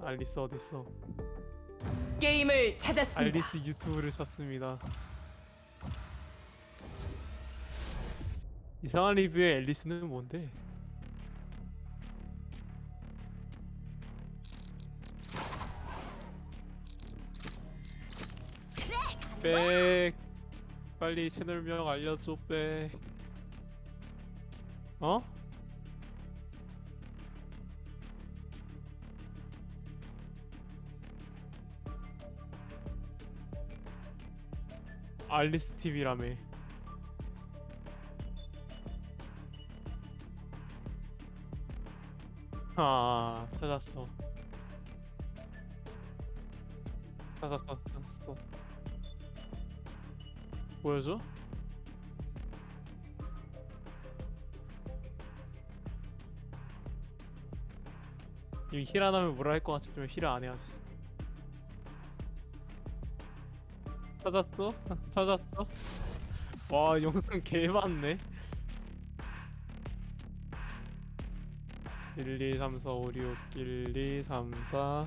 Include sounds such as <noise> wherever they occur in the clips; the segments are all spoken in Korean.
알리스 어딨어? 게임을 찾았습니다. 알리스 유튜브를 찾습니다. 이상한 리뷰의 앨리스는 뭔데? 백 빨리 채널명 알려줘 백 어? 알리스 TV라며. 아 찾았어. 찾았어 찾았어. 보여줘? 이힐안 하면 뭐라 할 것 같으면 힐을 안 해야지 찾았어? <laughs> 찾았어? 와 영상 개 많네 1, 2, 3, 4, 5, 6, 1, 2, 3, 4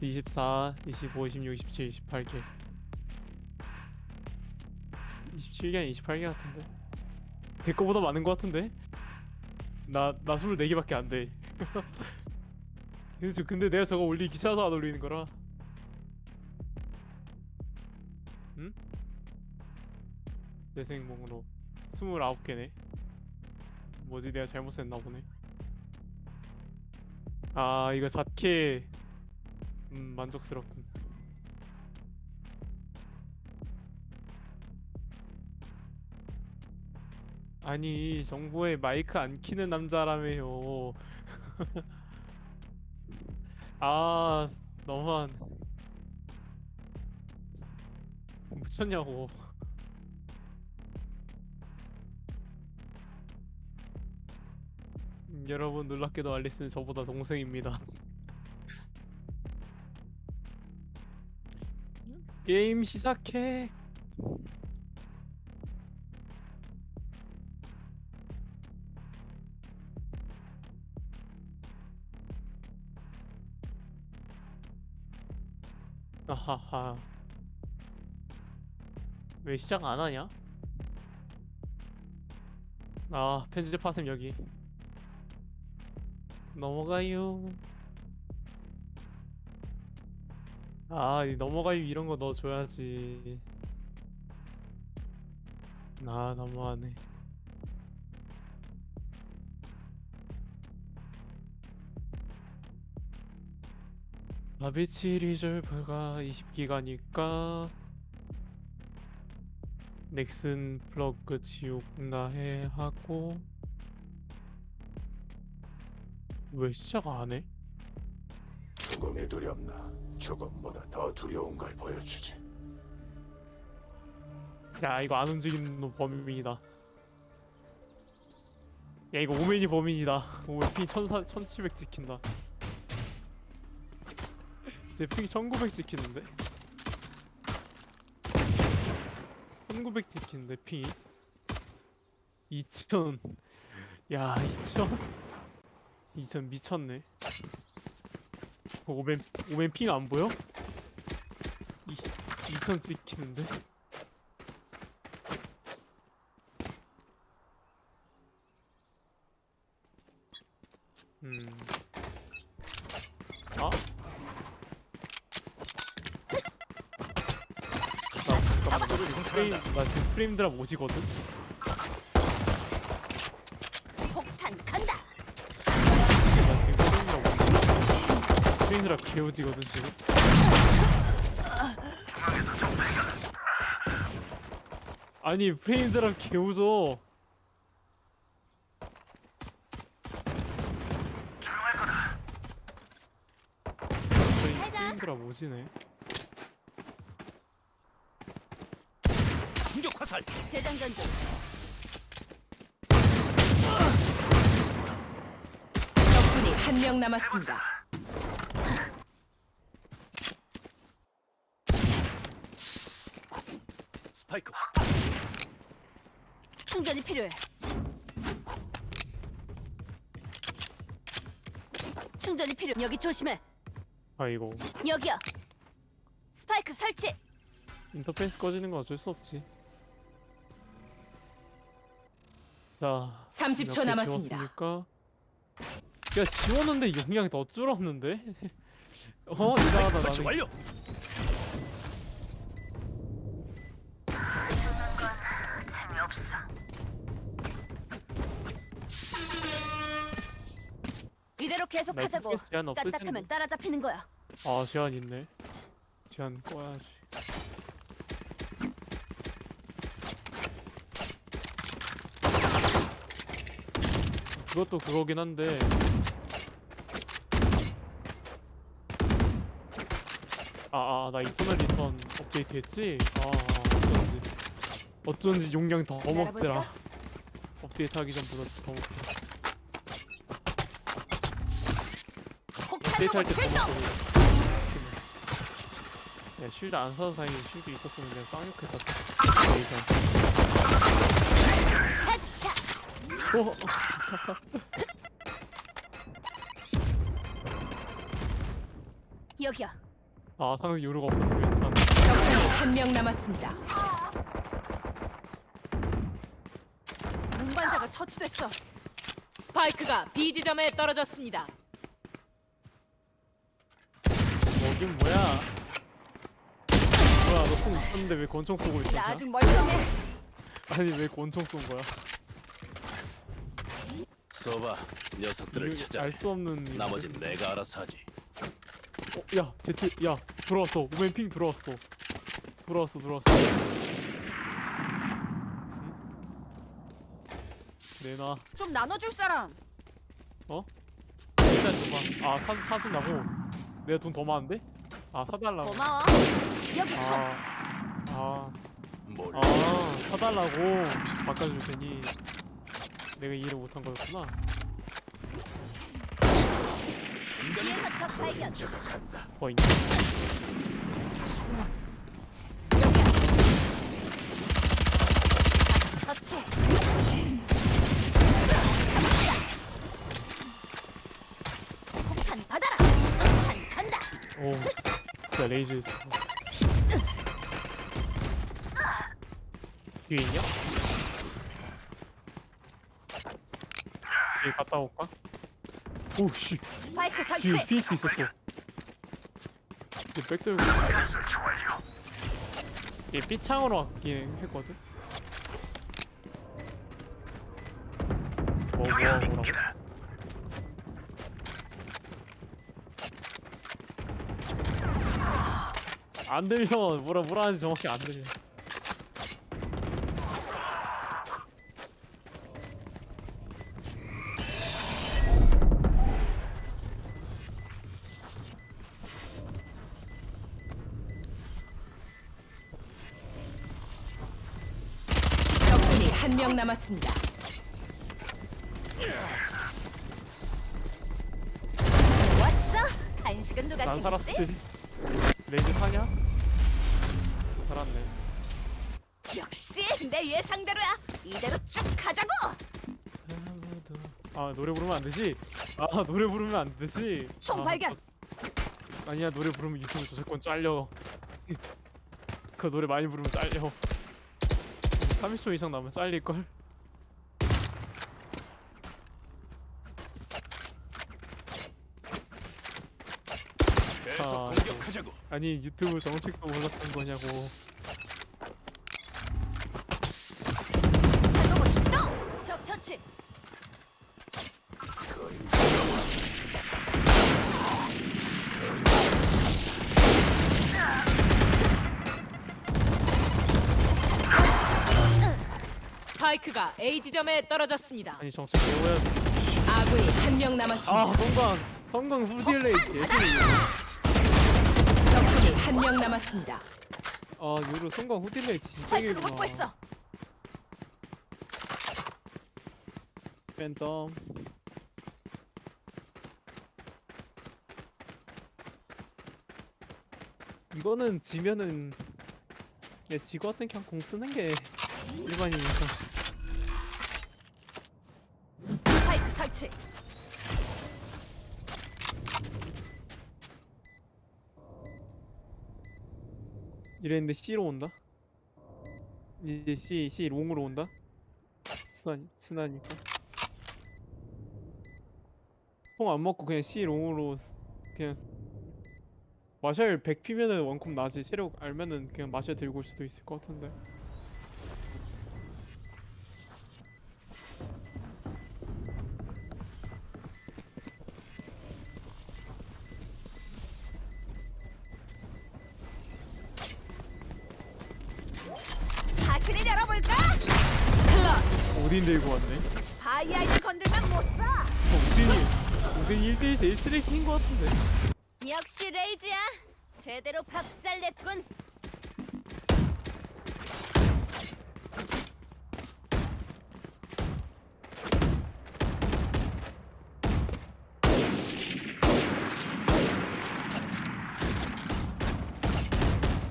24, 25, 26, 27, 28개 27개 아니 28개 같은데 내 거보다 많은 거 같은데? 나, 나 24개밖에 안돼 <laughs> 근데 내가 저거 올리기 귀찮아서 안 올리는 거라 응? 재생목으로 29개네. 뭐지? 내가 잘못 썼나 보네. 아 이거 잣캐 음 만족스럽군. 아니 정보에 마이크 안 키는 남자라며요. <laughs> 아 너무한 묻혔냐고. 음, 여러분 놀랍게도 알리스는 저보다 동생입니다. <laughs> 게임 시작해. 아하하 왜 시작 안 하냐? 아 편집하셈 여기 넘어가요 아, 이 넘어가요 이런 거 넣어줘야지. 아, 너무하네. 아비치 리졸 불과 20기가니까 넥슨 플러그 지옥 나해 하고 왜 시작 안 해? 죽음이 두렵나? 죽음보다 더 두려운 걸 보여주지. 야 이거 안 움직이는 놈 범인이다 야 이거 오맨이 범인이다 오맨 핑 1400, 1700 찍힌다 <laughs> 이제 핑1900 찍히는데 1900 찍히는데 핑이? 2000 야, 2000 2000 미쳤네. 어, 오맨 오맨 핑안 보여? 이, 2000 찍히는데 프레임 드랍 오지거든? 폭탄 간다. 나 지금 프레임 드랍 오지 프레임 드랍 개오지거든 지금? 아니 프레임 드랍 가자. 프레임 드랍 오지네 충격 화살 재장전 중. 적군이 한 명 남았습니다. 스파이크 충전이 필요해. 충전이 필요. 여기 조심해. 아 이거 여기요. 스파이크 설치. 인터페이스 꺼지는 건 어쩔 수 없지. 자, 30초 이렇게 남았습니다. 지웠으니까 야 지웠는데 용량이 더 줄었는데? <laughs> 어 이상하다 설치 나는 완료. 이대로 계속하자고. 제한 없을 딱딱하면 텐데. 따라잡히는 거야. 아 제한 있네. 제한 꺼야지. 그것도 그거긴 한데 아아 나 이터널 리턴 업데이트 했지? 아 어쩐지 어쩐지 용량 더 먹더라? 업데이트 하기 전보다 더 먹더라 업데이트 할때 출동. 더 먹더라 야 쉴드 안 사서 다행히 쉴드 있었으면 그냥 쌍욕했다 헤드샷. 어? <laughs> 여기요. 아 상대 요루가 없어서 괜찮아 적군이 한 명 남았습니다. 운반자가 처치됐어. 스파이크가 B 지점에 떨어졌습니다. 여긴 뭐야 뭐야 너총 있었는데 왜 권총 쏘고 나 있었냐? 아직 멀쩡해. 아니 왜 권총 쏜 거야? 써봐. 녀석들을 찾아. 알 수 없는 일. 나머진 내가 알아서 하지. 어, 야 제트 야 들어왔어 오멘 핑 들어왔어 들어왔어 들어왔어 응? 내놔 좀 나눠줄 사람. 일단 줘봐 아 사, 사준다고? 내가 돈 더 많은데? 아 사달라고 고마워. 여기 총. 아, 아, 뭘? 아 사달라고 바꿔줄 테니 내가 이해를 못한 거였구나 뒤에서 적 발견. 저가 간다. 포인트 여기야. 처치. 잡았다. 폭탄 받아라. 폭탄 간다. 오 진짜 레이즈. 뒤에 있냐? 뒤에 갔다 올까? 오씨 스파이크 설치. 뒤에 피닉스 있었어 이제 백절 얘 삐창으로 왔긴 했거든 뭐 뭐야 뭐라고? 안 들려 뭐라 뭐라 하는지 정확히 안 들려 명 남았습니다. 왔어? 한식은 누가 난 챙겼지? 살았지 레이즈 사냐? 살았네 역시 내 예상대로야. 이대로 쭉 가자고. 아 노래 부르면 안 되지? 아 노래 부르면 안 되지? 총 아, 발견. 저- 아니야 노래 부르면 유튜브 저작권 잘려 <laughs> 그 노래 많이 부르면 잘려 30초 이상 나면 잘릴걸? 계속 아, 공격하자고. 아니 유튜브 정책도 몰랐던 거냐고 스파이크가 A 지점에 떨어졌습니다. 아니 배워야 돼. 아군이 한 명 남았습니다. 아 성광 성광 후딜레이 예술이 적군이 한 명 남았습니다. 아 요로 성광 후딜레이 진짜 스파이크를 길구나 확보 있어. 팬덤 이거는 지면은 야 지구 같은 그냥 공 쓰는 게 일반이니까 설치. 이랬는데 C로 온다. 이제 C C 롱으로 온다. 스나니 스나니까. 통 안 먹고 그냥 C 롱으로 그냥 마샬 100 피면은 원콤 나지 체력 알면은 그냥 마샬 들고 올 수도 있을 것 같은데. 오딘 들고 왔네. 바이아이를 건들면 못 쏴. 어, 오딘이 오딘 1대1 제일 쓰레기인 것 같은데. 역시 레이지야. 제대로 박살냈군.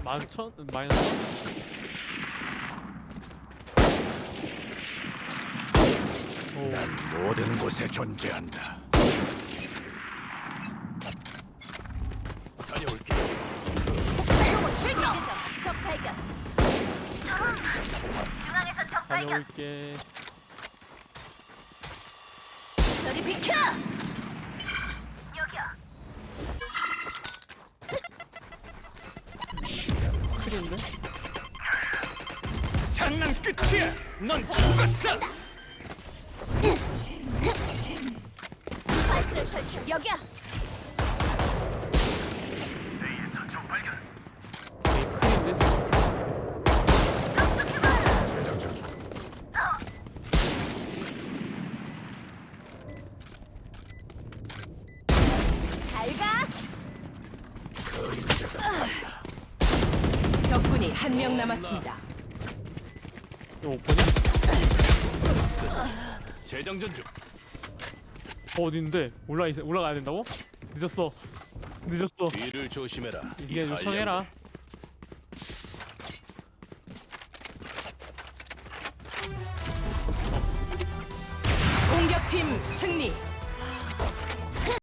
만천 마이너스. 오. 모든 곳에 존재한다. 다녀올게. 출격. 적 발견. 중앙에서 적 다녀올게. 저리 비켜. 여기야. 장난 끝이야. 넌 죽었어. 파이크를 설치. 여기야. 크리인데? 잘 가. 적군이 한 명 남았습니다. 오퍼냐? 재장전 중. 어, 어딘데? 올라 있, 올라가야 된다고? 늦었어. 늦었어. 뒤를 조심해라. 이게 요청해라. 공격팀 승리.